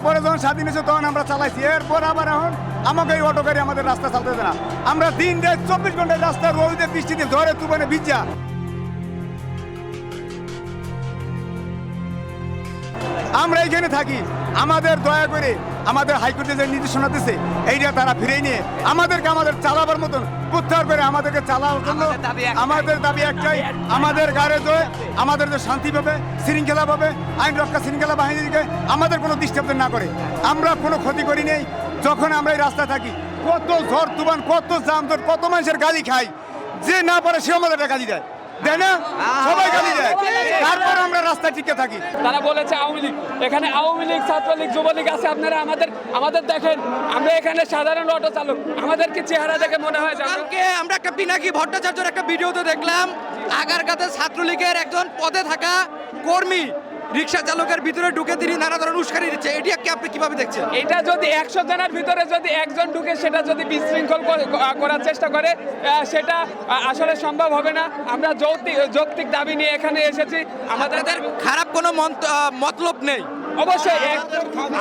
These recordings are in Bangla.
পরে যখন স্বাধীন হয়েছে, তখন আমরা চালাইছি। এরপর আবার এখন আমাকে এই অটো গাড়ি আমাদের রাস্তা চালতেছে না। আমরা দিন রাত চব্বিশ ঘন্টায় রাস্তা রোদে বৃষ্টিতে ধরে তুফানে ভিজা। আমরা এইখানে থাকি। আমাদের দয়া করে আমাদের হাইকোর্টে যে নির্দেশনা দিচ্ছে এইটা তারা ফিরে নিয়ে আমাদেরকে আমাদের চালাবার মতন প্রত্যাহার করে আমাদেরকে চালাবার জন্য আমাদের দাবি একটাই। আমাদের গাড়ে যে আমাদের যে শান্তি পাবে শৃঙ্খলা পাবে আইন রক্ষা শৃঙ্খলা বাহিনীকে আমাদের কোনো ডিস্টার্ব না করে। আমরা কোনো ক্ষতি করি নেই। যখন আমরা এই রাস্তায় থাকি কত ঝড় তুফান কত জাম কত মানুষের গালি খাই। যে না পারে সে আমাদের গালি দেয়। দেয় না? সবাই গালি দেয়। তারপর আমরা রাস্তায় টিকে থাকি। তারা বলেছে আওয়ামী লীগ। এখানে আওয়ামী লীগ ছাত্রলীগ যুবলীগ আছে। আপনারা আমাদের আমাদের দেখেন আমরা এখানে সাধারণ অটো চালক। আমাদেরকে চেহারা দেখে মনে হয় কালকে আমরা একটা পিনাকি ভট্টাচার্যের একটা ভিডিওতে দেখলাম। আগারগাতে ছাত্রলীগের একজন পদে থাকা কর্মী। রিক্সা চালকের ভিতরে ঢুকে তিনি নানা ধরনের উস্কানি দিচ্ছে। এটিকে আপনি কীভাবে দেখছেন? এটা যদি একশো জনের ভিতরে যদি একজন ঢুকে সেটা যদি বিশৃঙ্খল করে- করার চেষ্টা করে সেটা আসলে সম্ভব হবে না। আমরা যৌক্তিক যৌক্তিক দাবি নিয়ে এখানে এসেছি। আমাদের আমাদের খারাপ কোনো মন্ত- মতলব নেই। অবশ্যই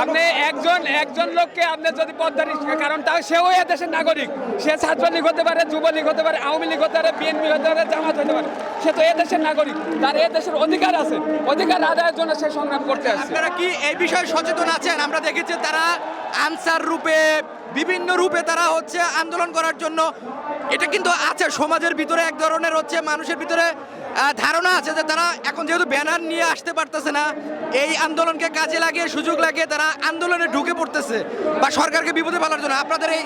আপনি একজন একজন লোককে আপনি যদি পদ্মারি কারণ তা সেও এ দেশের নাগরিক। সে ছাত্রলীগ হতে পারে, যুবলীগ হতে পারে, আওয়ামী লীগ হতে পারে, বিএনপি হতে পারে, জামাত হতে পারে, সে তো এ দেশের নাগরিক, তার এ দেশের অধিকার আছে। অধিকার আদায়ের জন্য সে সংগ্রাম করতে আসছে। আপনারা কি এই বিষয়ে সচেতন আছেন? আমরা দেখেছি তারা আনসার রূপে বিভিন্ন রূপে তারা হচ্ছে আন্দোলন করার জন্য, এটা কিন্তু আছে, সমাজের ভিতরে এক ধরনের হচ্ছে মানুষের ভিতরে ধারণা আছে যে তারা এখন যেহেতু ব্যানার নিয়ে আসতে পারতেছে না, এই আন্দোলনকে কাজে লাগিয়ে, সুযোগ লাগিয়ে তারা আন্দোলনে ঢুকে পড়তেছে বা সরকারকে বিপদে ফেলার জন্য। আপনাদের এই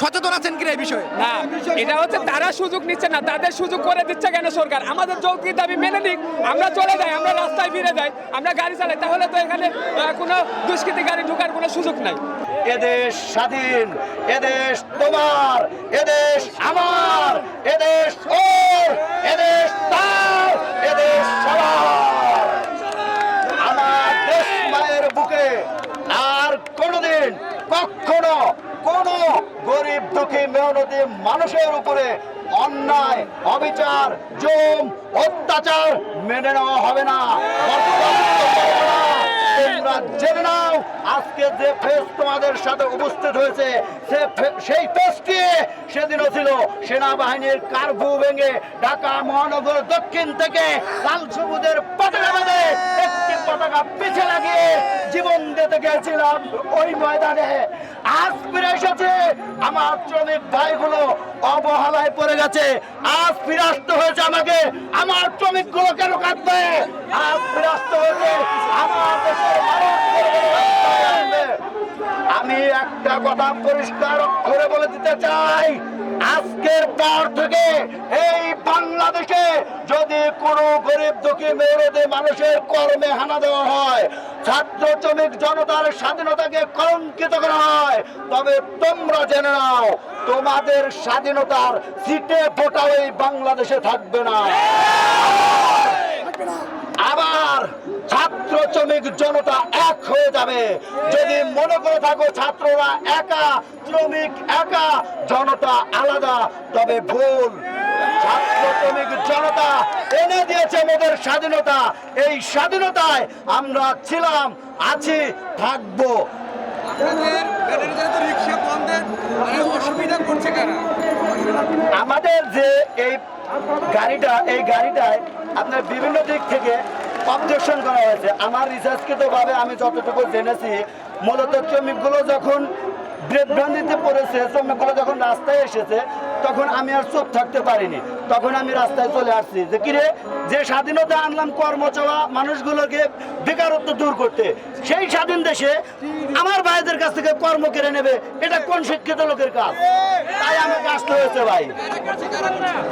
সচেতন আছেন কিনা এই বিষয়ে? না, এটা হচ্ছে তারা সুযোগ নিচ্ছে না, তাদের সুযোগ করে দিচ্ছে কেন সরকার? আমাদের যৌক্তিক দাবি মেনে নিক, আমরা চলে যাই, আমরা রাস্তায় ফিরে যাই, আমরা গাড়ি চালাই, তাহলে তো এখানে কোনো দুষ্কৃতি গাড়ি ঢোকার কোনো সুযোগ নাই। এদেশ স্বাধীন, এদেশ তোমার, এদেশ আমার, এদেশ ওর, এদেশ তার, এদেশ সবার আমার দেশ মায়ের বুকে আর কোনোদিন কখনো কোন গরিব দুঃখী মেহনতি মানুষের উপরে অন্যায়, অবিচার জম অত্যাচার মেনে নেওয়া হবে না। তোমরা জেনে নাও, আজকে যে ফেস তোমাদের সাথে উপস্থিত হয়েছে, সে ফেস সেই ফেসটি সেদিনও ছিল সেনাবাহিনীর কার্ফু ভেঙে ঢাকা মহানগর দক্ষিণ থেকে লাল সবুজের বাঁধে একটি পতাকা পিছে লাগিয়ে জীবন দিতে গেছিলাম ওই ময়দানে। আজ ফিরে এসেছে আমার শ্রমিক ভাইগুলো অবহেলায় পড়ে গেছে। আজ ফিরে আসতে হয়েছে আমাকে, আমার শ্রমিকগুলো কেন কাঁদবে? আজ ফিরে আসতে হয়েছে আমার? আমি একটা কথা পরিষ্কার করে বলে দিতে চাই আজকের পর থেকে এই বাংলাদেশে যদি কোনো গরিব দুঃখী মেয়েদের মানুষের কর্মে হানা দেওয়া হয় ছাত্র শ্রমিক জনতার স্বাধীনতাকে কলঙ্কিত করা হয় তবে তোমরা জেনে নাও তোমাদের স্বাধীনতার সিটে ফোটাও এই বাংলাদেশে থাকবে না। আবার ছাত্র শ্রমিক জনতা এক হয়ে যাবে। যদি মনে করে থাকো ছাত্ররা একা, শ্রমিক একা, জনতা আলাদা, তবে ভুল। জনতা এনে দিয়েছে আমাদের স্বাধীনতা। এই স্বাধীনতায় আমরা ছিলাম, আছি, থাকব। আমাদের যে এই গাড়িটা, এই গাড়িটায় আপনার বিভিন্ন দিক থেকে অবজেকশন করা হয়েছে। আমার রিসার্চকৃতভাবে আমি যতটুকু জেনেছি, মূলত শ্রমিকগুলো যখন বিভ্রান্তিতে পড়েছে, শ্রমিকগুলো যখন রাস্তায় এসেছে তখন আমি আর চুপ থাকতে পারিনি। তখন আমি রাস্তায় চলে আসছি। যে কিরে, যে স্বাধীনতা আনলাম কর্ম চাওয়া মানুষগুলোকে বেকারত্ব দূর করতে, সেই স্বাধীন দেশে আমার ভাইদের কাছ থেকে কর্ম কেড়ে নেবে, এটা কোন শিক্ষিত লোকের কাজ? তাই আমাকে আসতে হয়েছে ভাই।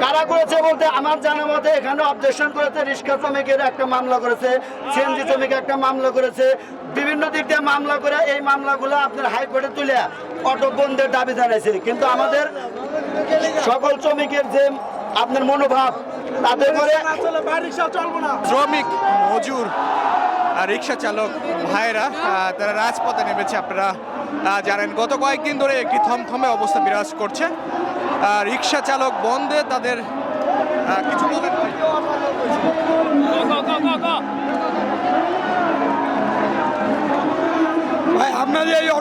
কারা করেছে বলতে, আমার জানা মতে এখানে অবজেকশন করেছে, রিক্সা শ্রমিকের একটা মামলা করেছে, সিএনজি শ্রমিক একটা মামলা করেছে, বিভিন্ন দিক দিয়ে মামলা করে এই মামলাগুলো আপনার হাইকোর্টে তুলে অটো বন্ধের দাবি জানাইছে। কিন্তু আমাদের সকল শ্রমিকের যে আপনার মনোভাব, তাতে করে শ্রমিক মজুর আর রিক্সা চালক ভাইয়েরা তারা রাজপথে নেমেছে, আপনারা জানেন, গত কয়েকদিন ধরে একটি থমথমে অবস্থা বিরাজ করছে। রিক্সা চালক বন্ধে তাদের কিছু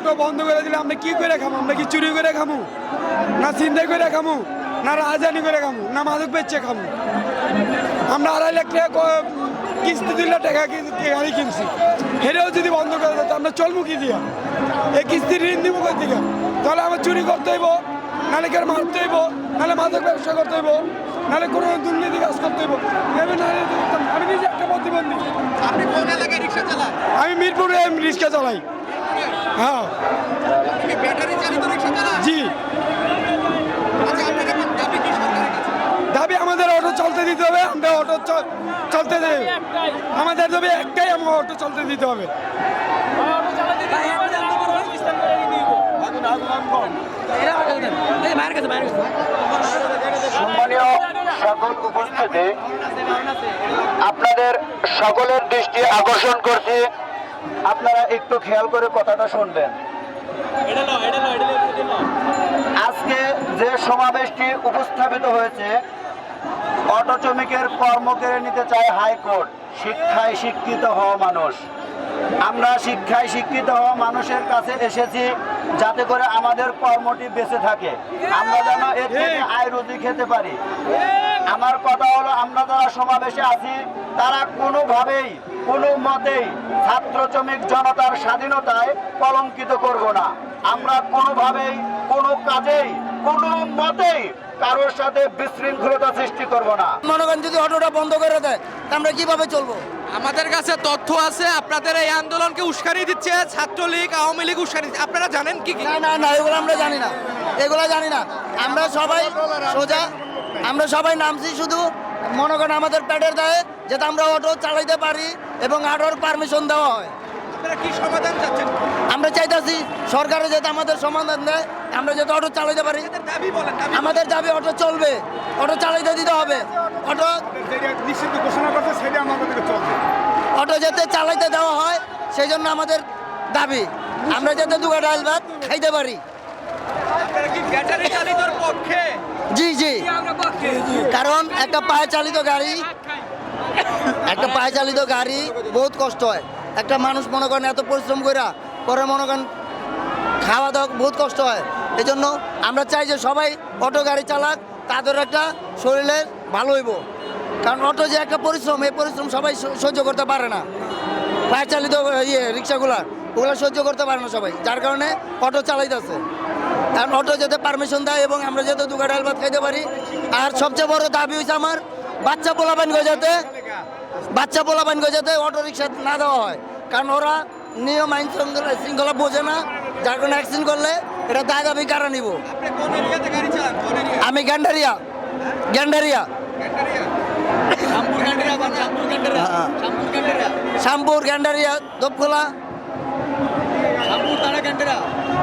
অটো বন্ধ করে দিলে আমরা কি করে খামো? আমরা কি চুরি করে খামু? না চিন্তা করে খামু? না রাজধানী করে খামু? না মাদক বেচে খামু? আমরা আড়াই লাখ টাকা কিস্তি দিলে টাকা গাড়ি কিনছি। হেরেও যদি বন্ধ করে দেয় আমরা চলবো কি দিয়া? এই কিস্তির ঋণ দিব কোথা থেকে? তাহলে আমার চুরি করতে হইব নাহলে কেউ মারতে হইব? নাহলে মাদক ব্যবসা করতে হইব? নাহলে কোনো দুর্নীতি কাজ করতে হইব। আমি নিজে একটা প্রতিবন্ধী। আমি মিরপুরে রিক্সা চালাই। হ্যাঁ। জি। আচ্ছা দাবি আমাদের অটো চলতে দিতে হবে আমরা অটো চলতে দেব আমাদের দাবি একটাই আমার অটো চলতে দিতে হবে। সম্মানীয় সকল উপস্থিতি আপনাদের সকলের দৃষ্টি আকর্ষণ করছি। আপনারা একটু খেয়াল করে কথাটা শুনবেন। আজকে যে সমাবেশটি উপস্থাপিত হয়েছে অটো শ্রমিকের কর্ম কেড়ে নিতে চায় হাইকোর্ট শিক্ষায় শিক্ষিত হওয়া মানুষ। আমরা শিক্ষায় শিক্ষিত হওয়া মানুষের কাছে এসেছি যাতে করে আমাদের কর্মটি বেঁচে থাকে। আমরা যেন এর থেকে আয় রুজি খেতে পারি। আমার কথা হলো আমরা যারা সমাবেশে আছি তারা কোনোভাবেই কোনো মতেই ছাত্র শ্রমিক জনতার স্বাধীনতায় কলঙ্কিত করব না। আমরা কোনোভাবেই কোনো কাজেই কোনো মতেই কারোর সাথে বিশৃঙ্খলতা সৃষ্টি করব না। মনে করেন যদি অটোটা বন্ধ করে দেয় তা আমরা কীভাবে চলবো? আমাদের কাছে তথ্য আছে আপনাদের এই আন্দোলনকে উস্কানি দিচ্ছে ছাত্রলীগ আওয়ামী লীগ উস্কানি আপনারা জানেন কি কি? না না না এগুলো আমরা জানি না। এগুলো জানি না। আমরা সবাই সোজা আমরা সবাই নামছি শুধু মনে করেন আমাদের পেটের দায়ে যাতে আমরা অটো চালাইতে পারি এবং অটোর পারমিশন দেওয়া হয়। কি সমাধান চাচ্ছেন? আমরা চাইতেছি সরকারে যাতে আমাদের সমাধান দেয় আমরা যাতে অটো চালাইতে পারি। দাবি আমাদের দাবি অটো চলবে অটো চালাইতে দিতে হবে। অটো যেটা ঘোষণা করছে সেটা আমাদেরকে চলছে। অটো যাতে চালাইতে দেওয়া হয় সেই জন্য আমাদের দাবি। আমরা যাতে দুগা ডাল ভাত খাইতে পারি। জি জি। কারণ একটা পায়ে চালিত গাড়ি একটা পায়ে চালিত গাড়ি বহুত কষ্ট হয়। একটা মানুষ মনে করেন এত পরিশ্রম করে পরে মনে করেন খাওয়া দাওয়া বহুত কষ্ট হয়। এই জন্য আমরা চাই যে সবাই অটো গাড়ি চালাক তাদের একটা শরীরের ভালো হইব। কারণ অটো যে একটা পরিশ্রম এই পরিশ্রম সবাই সহ্য করতে পারে না। পায়ে চালিত ইয়ে রিক্সাগুলা ওগুলো সহ্য করতে পারে না সবাই যার কারণে অটো চালাইতেছে। কারণ অটো যেতে পারমিশন দেয় এবং আমরা যাতে দুগা ডাল ভাত খাইতে পারি আর সবচেয়ে বড় দাবি হয়েছে আমার বাচ্চা পোলাপান যাতে বাচ্চা পোলাপান যাতে অটো রিক্সা না দেওয়া হয়। কারণ ওরা নিয়ম আইন শৃঙ্খলা শৃঙ্খলা বোঝে না। যার কারণে অ্যাক্সিডেন্ট করলে এটা দায় আমি কারা নিব? আপনি কোন এরিয়াতে গাড়ি চালান? কোন এরিয়া? আমি গ্যান্ডারিয়া। গ্যান্ডারিয়া। শ্যামপুর গ্যান্ডারিয়া দোপখোলা।